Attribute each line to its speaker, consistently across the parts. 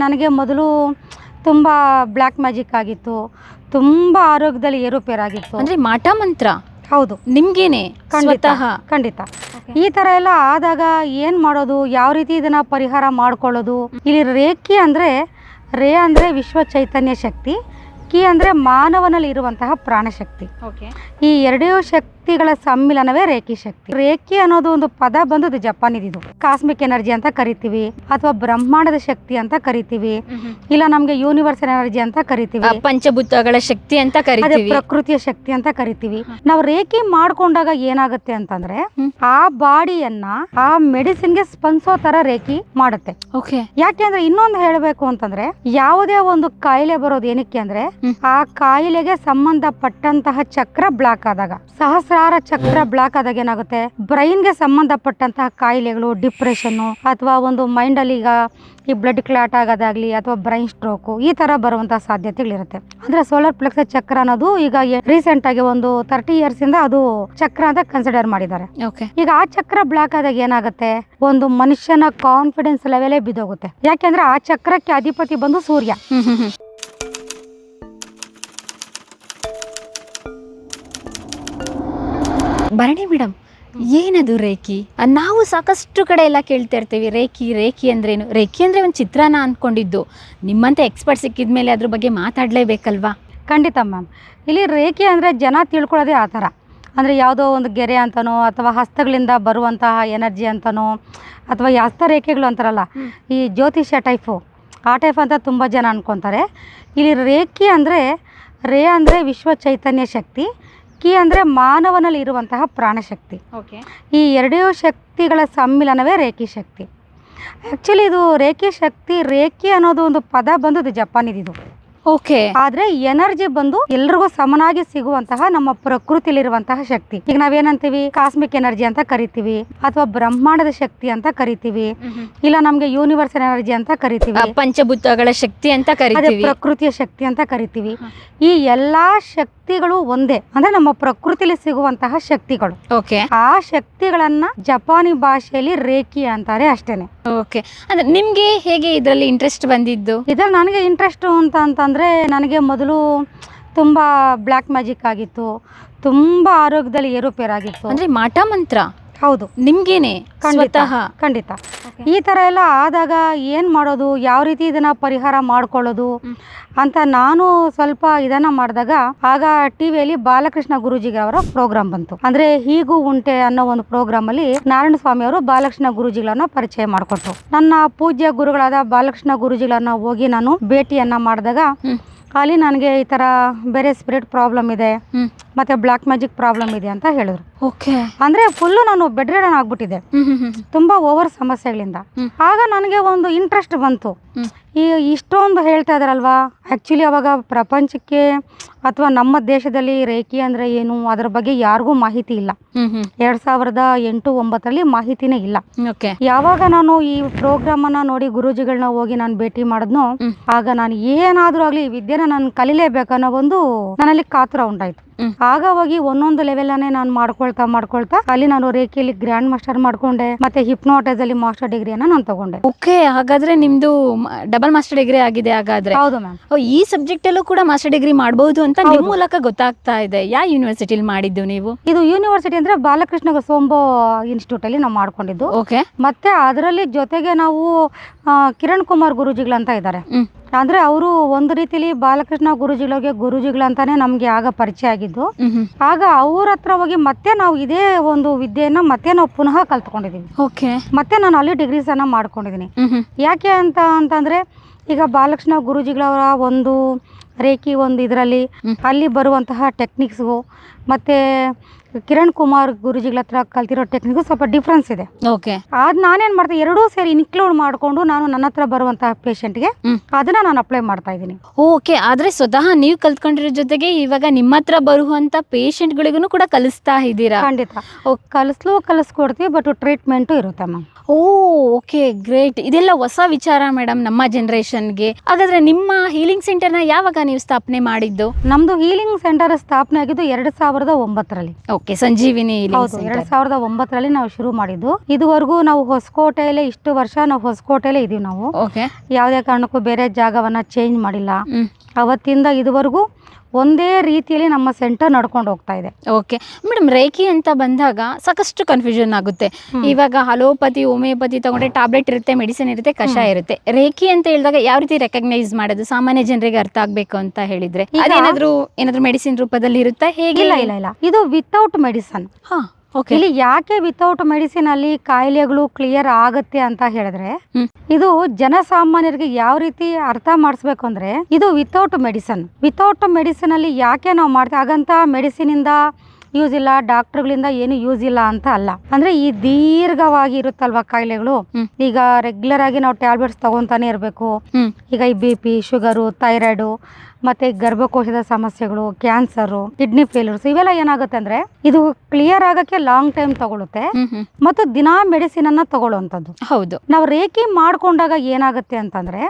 Speaker 1: ನನಗೆ ಮೊದಲು ತುಂಬ ಬ್ಲ್ಯಾಕ್ ಮ್ಯಾಜಿಕ್ ಆಗಿತ್ತು. ತುಂಬ ಆರೋಗ್ಯದಲ್ಲಿ ಏರುಪೇರಾಗಿತ್ತು.
Speaker 2: ಅಂದ್ರೆ ಮಾಟ ಮಂತ್ರ?
Speaker 1: ಹೌದು.
Speaker 2: ನಿಮ್ಗೇನೆ?
Speaker 1: ಖಂಡಿತ.
Speaker 2: ಸ್ವತಃ?
Speaker 1: ಖಂಡಿತ. ಈ ಥರ ಎಲ್ಲ ಆದಾಗ ಏನು ಮಾಡೋದು? ಯಾವ ರೀತಿ ಇದನ್ನ ಪರಿಹಾರ ಮಾಡ್ಕೊಳ್ಳೋದು? ಇಲ್ಲಿ ರೇಖಿ ಅಂದರೆ ರೇ ಅಂದರೆ ವಿಶ್ವ ಚೈತನ್ಯ ಶಕ್ತಿ ಕಿ ಅಂದರೆ ಮಾನವನಲ್ಲಿ ಇರುವಂತಹ ಪ್ರಾಣಶಕ್ತಿ ಈ ಎರಡೂ ಶಕ್ತಿಗಳ ಸಮ್ಮಿಲನವೇ ರೇಖಿ ಶಕ್ತಿ. ರೇಖಿ ಅನ್ನೋದು ಒಂದು ಪದ ಬಂದು ಇದು ಜಪಾನಿದು ಕಾಸ್ಮಿಕ್ ಎನರ್ಜಿ ಅಂತ ಕರಿತೀವಿ ಅಥವಾ ಬ್ರಹ್ಮಾಂಡದ ಶಕ್ತಿ ಅಂತ ಕರಿತೀವಿ ಇಲ್ಲ ನಮ್ಗೆ ಯೂನಿವರ್ಸಲ್ ಎನರ್ಜಿ ಅಂತ ಕರಿತೀವಿ.
Speaker 2: ಪಂಚಭೂತಗಳ ಶಕ್ತಿ ಅಂತ ಕರಿತೀವಿ.
Speaker 1: ಪ್ರಕೃತಿಯ ಶಕ್ತಿ ಅಂತ ಕರಿತೀವಿ. ನಾವು ರೇಖಿ ಮಾಡ್ಕೊಂಡಾಗ ಏನಾಗುತ್ತೆ ಅಂತಂದ್ರೆ ಆ ಬಾಡಿಯನ್ನ ಆ ಮೆಡಿಸಿನ್ಗೆ ಸ್ಪಂದಿಸೋ ತರ ರೇಖಿ ಮಾಡುತ್ತೆ.
Speaker 2: ಓಕೆ.
Speaker 1: ಯಾಕೆಂದ್ರೆ ಇನ್ನೊಂದು ಹೇಳಬೇಕು ಅಂತಂದ್ರೆ ಯಾವುದೇ ಒಂದು ಕಾಯಿಲೆ ಬರೋದು ಏನಕ್ಕೆ ಅಂದ್ರೆ ಆ ಕಾಯಿಲೆಗೆ ಸಂಬಂಧಪಟ್ಟಂತಹ ಚಕ್ರ ಬ್ಲಾಕ್ ಆದಾಗ. ಸಹಸ್ರಾರ ಚಕ್ರ ಬ್ಲಾಕ್ ಆದಾಗ ಏನಾಗುತ್ತೆ? ಬ್ರೈನ್ಗೆ ಸಂಬಂಧಪಟ್ಟಂತಹ ಕಾಯಿಲೆಗಳು ಡಿಪ್ರೆಷನ್ ಅಥವಾ ಒಂದು ಮೈಂಡ್ ಅಲ್ಲಿ ಈಗ ಈ ಬ್ಲಡ್ ಕ್ಲಾಟ್ ಆಗೋದಾಗ್ಲಿ ಅಥವಾ ಬ್ರೈನ್ ಸ್ಟ್ರೋಕ್ ಈ ತರ ಬರುವಂತಹ ಸಾಧ್ಯತೆಗಳಿರುತ್ತೆ. ಅಂದ್ರೆ ಸೋಲಾರ್ ಪ್ಲೆಕ್ಸ್ ಚಕ್ರ ಅನ್ನೋದು ಈಗ ರೀಸೆಂಟ್ ಆಗಿ ಒಂದು ತರ್ಟಿ ಇಯರ್ಸ್ ಇಂದ ಅದು ಚಕ್ರ ಅಂತ ಕನ್ಸಿಡರ್ ಮಾಡಿದ್ದಾರೆ.
Speaker 2: ಓಕೆ
Speaker 1: ಈಗ ಆ ಚಕ್ರ ಬ್ಲಾಕ್ ಆದಾಗ ಏನಾಗುತ್ತೆ? ಒಂದು ಮನುಷ್ಯನ ಕಾನ್ಫಿಡೆನ್ಸ್ ಲೆವೆಲೇ ಬಿದ್ದೋಗುತ್ತೆ. ಯಾಕೆಂದ್ರೆ ಆ ಚಕ್ರಕ್ಕೆ ಅಧಿಪತಿ ಬಂದು ಸೂರ್ಯ.
Speaker 2: ಭರಣಿ ಮೇಡಮ್ ಏನದು ರೇಖಿ? ನಾವು ಸಾಕಷ್ಟು ಕಡೆ ಎಲ್ಲ ಕೇಳ್ತಾ ಇರ್ತೀವಿ ರೇಖಿ ರೇಖಿ ಅಂದ್ರೇನು? ರೇಖಿ ಅಂದ್ರೆ ಒಂದು ಚಿತ್ರಾನ ಅನ್ಕೊಂಡಿದ್ದು. ನಿಮ್ಮಂತ ಎಕ್ಸ್ಪರ್ಟ್ ಸಿಕ್ಕಿದ ಮೇಲೆ ಅದ್ರ ಬಗ್ಗೆ ಮಾತಾಡಲೇಬೇಕಲ್ವಾ?
Speaker 1: ಖಂಡಿತ ಮ್ಯಾಮ್. ಇಲ್ಲಿ ರೇಖೆ ಅಂದರೆ ಜನ ತಿಳ್ಕೊಳ್ಳೋದೇ ಆ ಥರ. ಅಂದರೆ ಯಾವುದೋ ಒಂದು ಗೆರೆ ಅಂತನೋ ಅಥವಾ ಹಸ್ತಗಳಿಂದ ಬರುವಂತಹ ಎನರ್ಜಿ ಅಂತನೋ ಅಥವಾ ಈ ಹಸ್ತರೇಖೆಗಳು ಅಂತಾರಲ್ಲ ಈ ಜ್ಯೋತಿಷ್ಯ ಟೈಫು ಆ ಟೈಪ್ ಅಂತ ತುಂಬ ಜನ ಅನ್ಕೊತಾರೆ. ಇಲ್ಲಿ ರೇಖಿ ಅಂದರೆ ರೇ ಅಂದರೆ ವಿಶ್ವ ಚೈತನ್ಯ ಶಕ್ತಿ ಕಿ ಅಂದರೆ ಮಾನವನಲ್ಲಿ ಇರುವಂತಹ ಪ್ರಾಣಶಕ್ತಿ.
Speaker 2: ಓಕೆ.
Speaker 1: ಈ ಎರಡೂ ಶಕ್ತಿಗಳ ಸಮ್ಮಿಲನವೇ ರೇಖಿ ಶಕ್ತಿ. ಆ್ಯಕ್ಚುಲಿ ಇದು ರೇಖಿ ಶಕ್ತಿ ರೇಖಿ ಅನ್ನೋದು ಒಂದು ಪದ ಬಂದು ಇದು ಜಪಾನಿದು
Speaker 2: ಓಕೆ.
Speaker 1: ಆದ್ರೆ ಎನರ್ಜಿ ಬಂದು ಎಲ್ರಿಗೂ ಸಮನಾಗಿ ಸಿಗುವಂತಹ ನಮ್ಮ ಪ್ರಕೃತಿಲಿರುವಂತಹ ಶಕ್ತಿ. ಈಗ ನಾವೇನಂತೀವಿ? ಕಾಸ್ಮಿಕ್ ಎನರ್ಜಿ ಅಂತ ಕರಿತೀವಿ. ಅಥವಾ ಬ್ರಹ್ಮಾಂಡದ ಶಕ್ತಿ ಅಂತ ಕರಿತೀವಿ. ಇಲ್ಲ ನಮ್ಗೆ ಯೂನಿವರ್ಸಲ್ ಎನರ್ಜಿ ಅಂತ ಕರಿತೀವಿ.
Speaker 2: ಪಂಚಭೂತಗಳ ಶಕ್ತಿ ಅಂತ ಕರಿತೀವಿ.
Speaker 1: ಪ್ರಕೃತಿಯ ಶಕ್ತಿ ಅಂತ ಕರಿತೀವಿ. ಈ ಎಲ್ಲಾ ಶಕ್ತಿಗಳು ಒಂದೇ. ಅಂದ್ರೆ ನಮ್ಮ ಪ್ರಕೃತಿಲಿ ಸಿಗುವಂತಹ ಶಕ್ತಿಗಳು.
Speaker 2: ಓಕೆ.
Speaker 1: ಆ ಶಕ್ತಿಗಳನ್ನ ಜಪಾನಿ ಭಾಷೆಯಲ್ಲಿ ರೇಖಿ ಅಂತಾರೆ ಅಷ್ಟೇನೆ.
Speaker 2: ಓಕೆ. ಅಂದ್ರೆ ನಿಮ್ಗೆ ಹೇಗೆ ಇದರಲ್ಲಿ ಇಂಟ್ರೆಸ್ಟ್ ಬಂದಿದ್ದು?
Speaker 1: ಇದ್ರಲ್ಲಿ ನನಗೆ ಇಂಟ್ರೆಸ್ಟ್ ಅಂತ ಅಂತಂದರೆ ನನಗೆ ಮೊದಲು ತುಂಬ ಬ್ಲ್ಯಾಕ್ ಮ್ಯಾಜಿಕ್ ಆಗಿತ್ತು. ತುಂಬ ಆರೋಗ್ಯದಲ್ಲಿ ಏರುಪೇರಾಗಿತ್ತು.
Speaker 2: ಅಂದ್ರೆ ಮಾಟ ಮಂತ್ರ?
Speaker 1: ಹೌದು
Speaker 2: ನಿಮ್ಗೇನೆ.
Speaker 1: ಖಂಡಿತ
Speaker 2: ಸ್ವತಃ.
Speaker 1: ಖಂಡಿತ. ಈ ಥರ ಎಲ್ಲ ಆದಾಗ ಏನು ಮಾಡೋದು ಯಾವ ರೀತಿ ಇದನ್ನ ಪರಿಹಾರ ಮಾಡ್ಕೊಳ್ಳೋದು ಅಂತ ನಾನು ಸ್ವಲ್ಪ ಇದನ್ನ ಮಾಡಿದಾಗ ಆಗ ಟಿ ವಿಯಲ್ಲಿ ಬಾಲಕೃಷ್ಣ ಗುರುಜಿಗೆ ಅವರ ಪ್ರೋಗ್ರಾಮ್ ಬಂತು. ಅಂದ್ರೆ ಹೀಗೂ ಉಂಟೆ ಅನ್ನೋ ಒಂದು ಪ್ರೋಗ್ರಾಮ್ ಅಲ್ಲಿ ನಾರಾಯಣ ಸ್ವಾಮಿ ಅವರು ಬಾಲಕೃಷ್ಣ ಗುರುಜಿಗಳನ್ನ ಪರಿಚಯ ಮಾಡಿಕೊಟ್ರು. ನನ್ನ ಪೂಜ್ಯ ಗುರುಗಳಾದ ಬಾಲಕೃಷ್ಣ ಗುರುಜಿಗಳನ್ನ ಹೋಗಿ ನಾನು ಭೇಟಿಯನ್ನ ಮಾಡಿದಾಗ. ಅಲ್ಲಿ ನನಗೆ ಈ ಥರ ಬೇರೆ ಸ್ಪಿರಿಟ್ ಪ್ರಾಬ್ಲಮ್ ಇದೆ ಮತ್ತು ಬ್ಲ್ಯಾಕ್ ಮ್ಯಾಜಿಕ್ ಪ್ರಾಬ್ಲಮ್ ಇದೆ ಅಂತ ಹೇಳಿದ್ರು.
Speaker 2: ಓಕೆ.
Speaker 1: ಅಂದ್ರೆ ಫುಲ್ಲು ನಾನು ಬೆಡ್ ರಿಡನ್
Speaker 2: ಹ್ಮ್
Speaker 1: ತುಂಬಾ ಓವರ್ ಸಮಸ್ಯೆಗಳಿಂದ. ಆಗ ನನಗೆ ಒಂದು ಇಂಟ್ರೆಸ್ಟ್ ಬಂತು. ಈ ಇಷ್ಟೊಂದು ಹೇಳ್ತಾ ಇದ್ದಾರಲ್ವಾ ಆ್ಯಕ್ಚುಲಿ ಅವಾಗ ಪ್ರಪಂಚಕ್ಕೆ ಅಥವಾ ನಮ್ಮ ದೇಶದಲ್ಲಿ ರೇಖಿ ಅಂದರೆ ಏನು? ಅದರ ಬಗ್ಗೆ ಯಾರಿಗೂ ಮಾಹಿತಿ ಇಲ್ಲ. ಎರಡು ಸಾವಿರದ ಎಂಟು ಒಂಬತ್ತರಲ್ಲಿ ಮಾಹಿತಿನೇ ಇಲ್ಲ.
Speaker 2: ಓಕೆ.
Speaker 1: ಯಾವಾಗ ನಾನು ಈ ಪ್ರೋಗ್ರಾಮನ್ನು ನೋಡಿ ಗುರೂಜಿಗಳನ್ನ ಹೋಗಿ ನಾನು ಭೇಟಿ ಮಾಡಿದ್ನೋ ಆಗ ನಾನು ಏನಾದರೂ ಆಗಲಿ ವಿದ್ಯೆನ ನಾನು ಕಲಿಲೇಬೇಕನ್ನೋ ಒಂದು ನನ್ನಲ್ಲಿ ಕಾತುರ ಉಂಟಾಯ್ತು. ಆಗ ಹೋಗಿ ಒಂದೊಂದು ಲೆವೆಲನ್ನೇ ನಾನು ಮಾಡ್ಕೊಳ್ತಾ ಮಾಡ್ಕೊಳ್ತಾ ಅಲ್ಲಿ ನಾನು ರೇಖೆಯಲ್ಲಿ ಗ್ರ್ಯಾಂಡ್ ಮಾಸ್ಟರ್ ಮಾಡ್ಕೊಂಡೆ ಮತ್ತೆ ಹಿಪ್ನೋಟೈಸ್ ಅಲ್ಲಿ ಮಾಸ್ಟರ್ ಡಿಗ್ರಿಯನ್ನ ನಾನು ತಗೊಂಡೆ.
Speaker 2: ಓಕೆ ಹಾಗಾದ್ರೆ ನಿಮ್ದು ಡಬಲ್ ಮಾಸ್ಟರ್ ಡಿಗ್ರಿ ಆಗಿದೆ ಹಾಗಾದ್ರೆ.
Speaker 1: ಹೌದು ಮ್ಯಾಮ್
Speaker 2: ಈ ಸಬ್ಜೆಕ್ಟ್ ಅಲ್ಲೂ ಕೂಡ ಮಾಸ್ಟರ್ ಡಿಗ್ರಿ ಮಾಡಬಹುದು ಅಂತ. ನಿಮ್ ಮೂಲಕ ಗೊತ್ತಾಗ್ತಾ ಇದೆ. ಯಾವ ಯೂನಿವರ್ಸಿಟಿಲಿ ಮಾಡಿದ್ದು ನೀವು?
Speaker 1: ಇದು ಯೂನಿವರ್ಸಿಟಿ ಅಂದ್ರೆ ಬಾಲಕೃಷ್ಣ ಸೋಂಬೋ ಇನ್ಸ್ಟಿಟ್ಯೂಟ್ ಅಲ್ಲಿ ನಾವು ಮಾಡ್ಕೊಂಡಿದ್ದು.
Speaker 2: ಓಕೆ
Speaker 1: ಮತ್ತೆ ಅದರಲ್ಲಿ ಜೊತೆಗೆ ನಾವು ಆ, ಕಿರಣ್ ಕುಮಾರ್ ಗುರೂಜಿಗಳಂತ ಇದ್ದಾರೆ. ಅಂದ್ರೆ ಅವರು ಒಂದು ರೀತಿಲಿ ಬಾಲಕೃಷ್ಣ ಗುರುಜಿಗಳಿಗೆ ಗುರೂಜಿಗಳಂತಾನೆ ನಮ್ಗೆ ಆಗ ಪರಿಚಯ ಆಗಿದ್ದು. ಆಗ ಅವ್ರ ಹತ್ರ ಹೋಗಿ ಮತ್ತೆ ನಾವು ಇದೇ ಒಂದು ವಿದ್ಯೆಯನ್ನ ಮತ್ತೆ ನಾವು ಪುನಃ ಕಲ್ತ್ಕೊಂಡಿದೀವಿ.
Speaker 2: ಓಕೆ.
Speaker 1: ಮತ್ತೆ ನಾನು ಅಲ್ಲಿ ಡಿಗ್ರೀಸ್ ಅನ್ನ
Speaker 2: ಮಾಡ್ಕೊಂಡಿದೀನಿ.
Speaker 1: ಯಾಕೆ ಅಂತ ಅಂತಂದ್ರೆ ಈಗ ಬಾಲಕೃಷ್ಣ ಗುರುಜಿಗಳವರ ಒಂದು ರೇಖಿ ಒಂದು ಇದರಲ್ಲಿ. ಅಲ್ಲಿ ಬರುವಂತಹ ಟೆಕ್ನಿಕ್ಸ್ಗೂ ಮತ್ತೆ ಕಿರಣ್ ಕುಮಾರ್ ಗುರುಜಿಗಳ ಹತ್ರ ಕಲ್ತಿರೋ ಟೆಕ್ನಿಕ್ಗೂ ಸ್ವಲ್ಪ ಡಿಫ್ರೆನ್ಸ್ ಇದೆ.
Speaker 2: ಓಕೆ
Speaker 1: ಅದು ನಾನೇನು ಮಾಡ್ತೀನಿ ಎರಡೂ ಸೇರಿ ಇನ್ಕ್ಲೂಡ್ ಮಾಡಿಕೊಂಡು ನಾನು ನನ್ನ ಹತ್ರ ಬರುವಂತಹ ಪೇಷಂಟ್ಗೆ
Speaker 2: ಹ್ಮ್.
Speaker 1: ಅದನ್ನ ನಾನು ಅಪ್ಲೈ ಮಾಡ್ತಾ ಇದ್ದೀನಿ.
Speaker 2: ಓಕೆ ಆದ್ರೆ ಸ್ವತಃ ನೀವು ಕಲ್ತ್ಕೊಂಡಿರೋ ಜೊತೆಗೆ ಇವಾಗ ನಿಮ್ಮ ಹತ್ರ ಬರುವಂತ ಪೇಷಂಟ್ಗಳಿಗೂ ಕೂಡ ಕಲಿಸ್ತಾ ಇದ್ದೀರಾ?
Speaker 1: ಖಂಡಿತ. ಕಲಿಸ್ಲು ಕಲಿಸ್ಕೊಡ್ತೀವಿ ಬಟ್ ಟ್ರೀಟ್ಮೆಂಟು ಇರುತ್ತೆ ಮ್ಯಾಮ್
Speaker 2: ಓ ಓಕೆ ಗ್ರೇಟ್ ಇದೆಲ್ಲ ಹೊಸ ವಿಚಾರ ಮೇಡಮ್ ನಮ್ಮ ಜನರೇಷನ್ಗೆ ಹಾಗಾದ್ರೆ ನಿಮ್ಮ ಹೀಲಿಂಗ್ ಸೆಂಟರ್ನ ಯಾವಾಗ ನೀವು ಸ್ಥಾಪನೆ ಮಾಡಿದ್ದು?
Speaker 1: ನಮ್ದು ಹೀಲಿಂಗ್ ಸೆಂಟರ್ ಸ್ಥಾಪನೆ ಆಗಿದ್ದು ಎರಡು ಸಾವಿರದ ಸಾವಿರದ ಒಂಬತ್ತರಲ್ಲಿ.
Speaker 2: ಓಕೆ ಸಂಜೀವಿನಿ
Speaker 1: ಹೌದು. ಎರಡ್ ಸಾವಿರದ ಒಂಬತ್ತರಲ್ಲಿ ನಾವು ಶುರು ಮಾಡಿದ್ದು. ಇದುವರೆಗೂ ನಾವು ಹೊಸಕೋಟೆಯಲ್ಲೇ ಇಷ್ಟು ವರ್ಷ ನಾವು ಹೊಸಕೋಟೆಯಲ್ಲೇ ಇದೀವಿ ನಾವು.
Speaker 2: ಓಕೆ.
Speaker 1: ಯಾವುದೇ ಕಾರಣಕ್ಕೂ ಬೇರೆ ಜಾಗವನ್ನ ಚೇಂಜ್ ಮಾಡಿಲ್ಲ. ಅವತ್ತಿಂದ ಇದುವರೆಗೂ ಒಂದೇ ರೀತಿಯಲ್ಲಿ ನಮ್ಮ ಸೆಂಟರ್ ನಡ್ಕೊಂಡು ಹೋಗ್ತಾ ಇದೆ.
Speaker 2: ಓಕೆ ಮೇಡಮ್ ರೇಖಿ ಅಂತ ಬಂದಾಗ ಸಾಕಷ್ಟು ಕನ್ಫ್ಯೂಷನ್ ಆಗುತ್ತೆ. ಇವಾಗ ಹಲೋಪತಿ ಹೋಮಿಯೋಪತಿ ತಗೊಂಡ್ರೆ ಟ್ಯಾಬ್ಲೆಟ್ ಇರುತ್ತೆ ಮೆಡಿಸಿನ್ ಇರುತ್ತೆ ಕಷಾಯ ಇರುತ್ತೆ. ರೇಖಿ ಅಂತ ಹೇಳಿದಾಗ ಯಾವ ರೀತಿ ರೆಕಗ್ನೈಸ್ ಮಾಡೋದು? ಸಾಮಾನ್ಯ ಜನರಿಗೆ ಅರ್ಥ ಆಗ್ಬೇಕು ಅಂತ ಹೇಳಿದ್ರೆ. ಅದೇನಾದ್ರೂ ಏನಾದ್ರೂ ಮೆಡಿಸಿನ್ ರೂಪದಲ್ಲಿ ಇರುತ್ತಾ? ಹೇಗೆ?
Speaker 1: ಇಲ್ಲ ಇಲ್ಲ ಇದು ವಿತೌಟ್ ಮೆಡಿಸನ್
Speaker 2: ಹಾ.
Speaker 1: ಇಲ್ಲಿ ಯಾಕೆ ವಿತೌಟ್ ಮೆಡಿಸಿನ್ ಅಲ್ಲಿ ಕಾಯಿಲೆಗಳು ಕ್ಲಿಯರ್ ಆಗುತ್ತೆ ಅಂತ ಹೇಳಿದ್ರೆ ಇದು ಜನಸಾಮಾನ್ಯರಿಗೆ ಯಾವ ರೀತಿ ಅರ್ಥ ಮಾಡಿಸ್ಬೇಕು ಅಂದ್ರೆ ಇದು ವಿತೌಟ್ ಮೆಡಿಸನ್ ವಿತೌಟ್ ಮೆಡಿಸಿನ್ ಅಲ್ಲಿ ಯಾಕೆ ನಾವು ಮಾಡ್ತೀವಿ? ಹಾಗಂತ ಮೆಡಿಸಿನ್ ಇಂದ ಯೂಸ್ ಇಲ್ಲ ಡಾಕ್ಟರ್ಗಳಿಂದ ಏನು ಯೂಸ್ ಇಲ್ಲ ಅಂತ ಅಲ್ಲ. ಅಂದ್ರೆ ಈ ದೀರ್ಘವಾಗಿ ಇರುತ್ತಲ್ವಾ ಕಾಯಿಲೆಗಳು? ಈಗ ರೆಗ್ಯುಲರ್ ಆಗಿ ನಾವು ಟ್ಯಾಬ್ಲೆಟ್ಸ್ ತಗೊಂತಾನೆ ಇರಬೇಕು. ಈಗ ಈ ಬಿ ಪಿ ಶುಗರು ಥೈರಾಯ್ಡು ಮತ್ತೆ ಗರ್ಭಕೋಶದ ಸಮಸ್ಯೆಗಳು ಕ್ಯಾನ್ಸರು ಕಿಡ್ನಿ ಫೇಲ್ಯೂರ್ಸ್ ಇವೆಲ್ಲ ಏನಾಗುತ್ತೆ ಅಂದ್ರೆ ಇದು ಕ್ಲಿಯರ್ ಆಗಕ್ಕೆ ಲಾಂಗ್ ಟೈಮ್ ತಗೊಳುತ್ತೆ. ಮತ್ತು ದಿನಾ ಮೆಡಿಸಿನ್ ಅನ್ನ ತಗೊಳ್ಳುವಂತದ್ದು
Speaker 2: ಹೌದು.
Speaker 1: ನಾವು ರೇಖಿ ಮಾಡ್ಕೊಂಡಾಗ ಏನಾಗುತ್ತೆ ಅಂತಂದ್ರೆ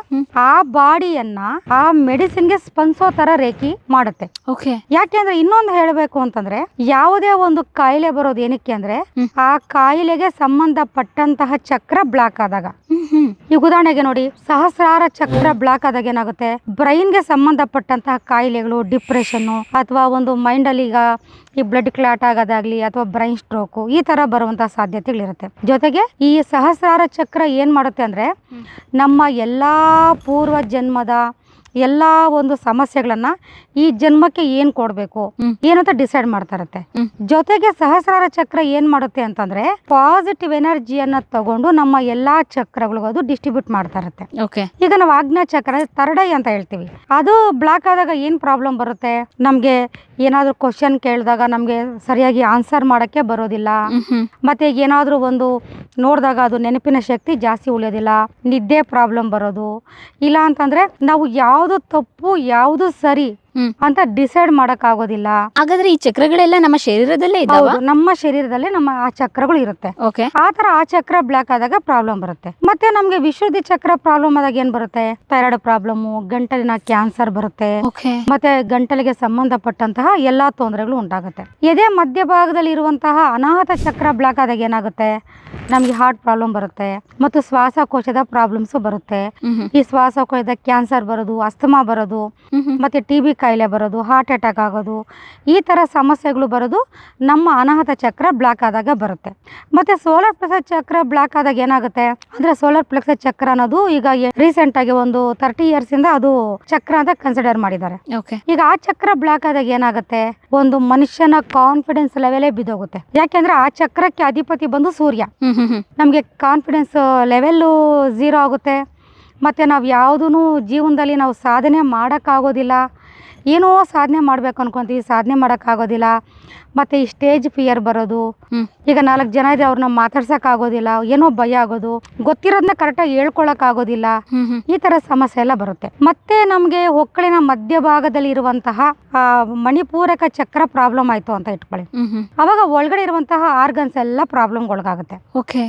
Speaker 1: ಆ ಬಾಡಿಯನ್ನ ಆ ಮೆಡಿಸಿನ್ಗೆ ಸ್ಪಂದಿಸೋ ತರ ರೇಖಿ ಮಾಡುತ್ತೆ.
Speaker 2: ಓಕೆ.
Speaker 1: ಯಾಕೆಂದ್ರೆ ಇನ್ನೊಂದು ಹೇಳಬೇಕು ಅಂತಂದ್ರೆ ಯಾವುದೇ ಒಂದು ಕಾಯಿಲೆ ಬರೋದು ಏನಕ್ಕೆ ಅಂದ್ರೆ ಆ ಕಾಯಿಲೆಗೆ ಸಂಬಂಧಪಟ್ಟಂತಹ ಚಕ್ರ ಬ್ಲಾಕ್ ಆದಾಗ. ಈಗ ಉದಾಹರಣೆಗೆ ನೋಡಿ ಸಹಸ್ರಾರ ಚಕ್ರ ಬ್ಲಾಕ್ ಆದಾಗ ಏನಾಗುತ್ತೆ? ಬ್ರೈನ್ಗೆ ಸಂಬಂಧಪಟ್ಟಂತಹ ಕಾಯಿಲೆಗಳು ಡಿಪ್ರೆಷನ್ ಅಥವಾ ಒಂದು ಮೈಂಡ್ ಅಲ್ಲಿ ಈಗ ಈ ಬ್ಲಡ್ ಕ್ಲಾಟ್ ಆಗೋದಾಗ್ಲಿ ಅಥವಾ ಬ್ರೈನ್ ಸ್ಟ್ರೋಕ್ ಈ ತರ ಬರುವಂತಹ ಸಾಧ್ಯತೆಗಳಿರುತ್ತೆ. ಜೊತೆಗೆ ಈ ಸಹಸ್ರಾರ ಚಕ್ರ ಏನ್ ಮಾಡುತ್ತೆ ಅಂದ್ರೆ ನಮ್ಮ ಎಲ್ಲಾ ಪೂರ್ವ ಜನ್ಮದ ಎಲ್ಲಾ ಒಂದು ಸಮಸ್ಯೆಗಳನ್ನ ಈ ಜನ್ಮಕ್ಕೆ ಏನ್ ಕೊಡ್ಬೇಕು. ಏನಂತ ಡಿಸೈಡ್ ಮಾಡ್ತಾ ಇರುತ್ತೆ ಜೊತೆಗೆ ಸಹಸ್ರಾರ ಚಕ್ರ ಏನ್ ಮಾಡುತ್ತೆ ಅಂತಂದ್ರೆ ಪಾಸಿಟಿವ್ ಎನರ್ಜಿಯನ್ನ ತಗೊಂಡು ನಮ್ಮ ಎಲ್ಲಾ ಚಕ್ರಗಳಿಗೂ ಅದು ಡಿಸ್ಟ್ರಿಬ್ಯೂಟ್ ಮಾಡ್ತಾ ಇರುತ್ತೆ
Speaker 2: ಓಕೆ
Speaker 1: ಈಗ ನಾವು ಆಜ್ಞಾ ಚಕ್ರ ತರಡೈ ಅಂತ ಹೇಳ್ತೀವಿ. ಅದು ಬ್ಲಾಕ್ ಆದಾಗ ಏನ್ ಪ್ರಾಬ್ಲಮ್ ಬರುತ್ತೆ? ನಮ್ಗೆ ಏನಾದ್ರೂ ಕ್ವಶನ್ ಕೇಳಿದಾಗ ನಮ್ಗೆ ಸರಿಯಾಗಿ ಆನ್ಸರ್ ಮಾಡಕ್ಕೆ ಬರೋದಿಲ್ಲ. ಮತ್ತೆ ಏನಾದ್ರೂ ಒಂದು ನೋಡಿದಾಗ ಅದು ನೆನಪಿನ ಶಕ್ತಿ ಜಾಸ್ತಿ ಉಳಿಯೋದಿಲ್ಲ. ನಿದ್ದೆ ಪ್ರಾಬ್ಲಮ್ ಬರೋದು. ಇಲ್ಲ ಅಂತಂದ್ರೆ ನಾವು ಯಾವುದು ತಪ್ಪು ಯಾವುದು ಸರಿ. ಅಂತ ಡಿಸೈಡ್ ಮಾಡಕ್ ಆಗೋದಿಲ್ಲ
Speaker 2: ಹಾಗಾದ್ರೆ ಈ ಚಕ್ರಗಳೆಲ್ಲ ನಮ್ಮ ಶರೀರದಲ್ಲೇ ಇದ್ದಾವೆ
Speaker 1: ಹೌದು ನಮ್ಮ ಶರೀರದಲ್ಲೇ ನಮ್ಮ ಆ ಚಕ್ರಗಳು ಇರುತ್ತೆ.
Speaker 2: ಓಕೆ
Speaker 1: ಆ ತರ ಆ ಚಕ್ರ ಬ್ಲಾಕ್ ಆದಾಗ ಪ್ರಾಬ್ಲಮ್ ಬರುತ್ತೆ. ಮತ್ತೆ ನಮ್ಗೆ ವಿಶುದ್ಧಿ ಚಕ್ರ ಪ್ರಾಬ್ಲಮ್ ಆದಾಗ ಏನ್ ಬರುತ್ತೆ? ಥೈರಾಯ್ಡ್ ಪ್ರಾಬ್ಲಮ್ ಗಂಟಲಿನ ಕ್ಯಾನ್ಸರ್ ಬರುತ್ತೆ.
Speaker 2: ಓಕೆ
Speaker 1: ಮತ್ತೆ ಗಂಟಲಿಗೆ ಸಂಬಂಧಪಟ್ಟಂತಹ ಎಲ್ಲಾ ತೊಂದರೆಗಳು ಉಂಟಾಗುತ್ತೆ. ಎದೆ ಮಧ್ಯಭಾಗದಲ್ಲಿ ಇರುವಂತಹ ಅನಾಹತ ಚಕ್ರ ಬ್ಲಾಕ್ ಆದಾಗ ಏನಾಗುತ್ತೆ? ನಮ್ಗೆ ಹಾರ್ಟ್ ಪ್ರಾಬ್ಲಮ್ ಬರುತ್ತೆ. ಮತ್ತು ಶ್ವಾಸಕೋಶದ ಪ್ರಾಬ್ಲಮ್ಸ್ ಬರುತ್ತೆ. ಈ ಶ್ವಾಸಕೋಶದ ಕ್ಯಾನ್ಸರ್ ಬರೋದು ಅಸ್ತಮಾ ಬರೋದು ಮತ್ತೆ ಟಿ ಬಿ ಕಾಯಿಲೆ ಬರೋದು ಹಾರ್ಟ್ ಅಟ್ಯಾಕ್ ಆಗೋದು ಈ ಥರ ಸಮಸ್ಯೆಗಳು ಬರೋದು ನಮ್ಮ ಅನಾಹತ ಚಕ್ರ ಬ್ಲಾಕ್ ಆದಾಗ ಬರುತ್ತೆ. ಮತ್ತು ಸೋಲಾರ್ ಪ್ಲೆಕ್ಸಸ್ ಚಕ್ರ ಬ್ಲಾಕ್ ಆದಾಗ ಏನಾಗುತ್ತೆ? ಅಂದರೆ ಸೋಲಾರ್ ಪ್ಲೆಕ್ಸಸ್ ಚಕ್ರ ಅನ್ನೋದು ಈಗ ರೀಸೆಂಟಾಗಿ ಒಂದು ತರ್ಟಿ ಇಯರ್ಸ್ ಇಂದ ಅದು ಚಕ್ರ ಅಂತ ಕನ್ಸಿಡರ್ ಮಾಡಿದ್ದಾರೆ.
Speaker 2: ಓಕೆ
Speaker 1: ಈಗ ಆ ಚಕ್ರ ಬ್ಲಾಕ್ ಆದಾಗ ಏನಾಗುತ್ತೆ? ಒಂದು ಮನುಷ್ಯನ ಕಾನ್ಫಿಡೆನ್ಸ್ ಲೆವೆಲೇ ಬಿದ್ದೋಗುತ್ತೆ. ಯಾಕೆಂದ್ರೆ ಆ ಚಕ್ರಕ್ಕೆ ಅಧಿಪತಿ ಬಂದು ಸೂರ್ಯ. ನಮಗೆ ಕಾನ್ಫಿಡೆನ್ಸ್ ಲೆವೆಲ್ಲು ಝೀರೋ ಆಗುತ್ತೆ. ಮತ್ತೆ ನಾವು ಯಾವುದೂ ಜೀವನದಲ್ಲಿ ನಾವು ಸಾಧನೆ ಮಾಡೋಕ್ಕಾಗೋದಿಲ್ಲ. ಏನೋ ಸಾಧನೆ ಮಾಡ್ಬೇಕು ಅನ್ಕೊಂತೀವಿ ಸಾಧನೆ ಮಾಡೋಕ್ಕಾಗೋದಿಲ್ಲ. ಮತ್ತು ಈ ಸ್ಟೇಜ್ ಫಿಯರ್ ಬರೋದು. ಈಗ ನಾಲ್ಕು ಜನ ಇದೆ ಅವ್ರನ್ನ ಮಾತಾಡ್ಸೋಕ್ಕಾಗೋದಿಲ್ಲ ಏನೋ ಭಯ ಆಗೋದು. ಗೊತ್ತಿರೋದನ್ನ ಕರೆಕ್ಟಾಗಿ ಹೇಳ್ಕೊಳಕ್ಕಾಗೋದಿಲ್ಲ ಈ ಥರ ಸಮಸ್ಯೆ ಎಲ್ಲ ಬರುತ್ತೆ. ಮತ್ತೆ ನಮಗೆ ಹೊಕ್ಕಳಿನ ಮಧ್ಯಭಾಗದಲ್ಲಿ ಇರುವಂತಹ ಮಣಿಪೂರಕ ಚಕ್ರ ಪ್ರಾಬ್ಲಮ್ ಆಯಿತು ಅಂತ ಇಟ್ಕೊಳ್ಳಿ. ಅವಾಗ ಒಳಗಡೆ ಇರುವಂತಹ ಆರ್ಗನ್ಸ್ ಎಲ್ಲ ಪ್ರಾಬ್ಲಮ್ಗೊಳಗಾಗುತ್ತೆ
Speaker 2: ಓಕೆ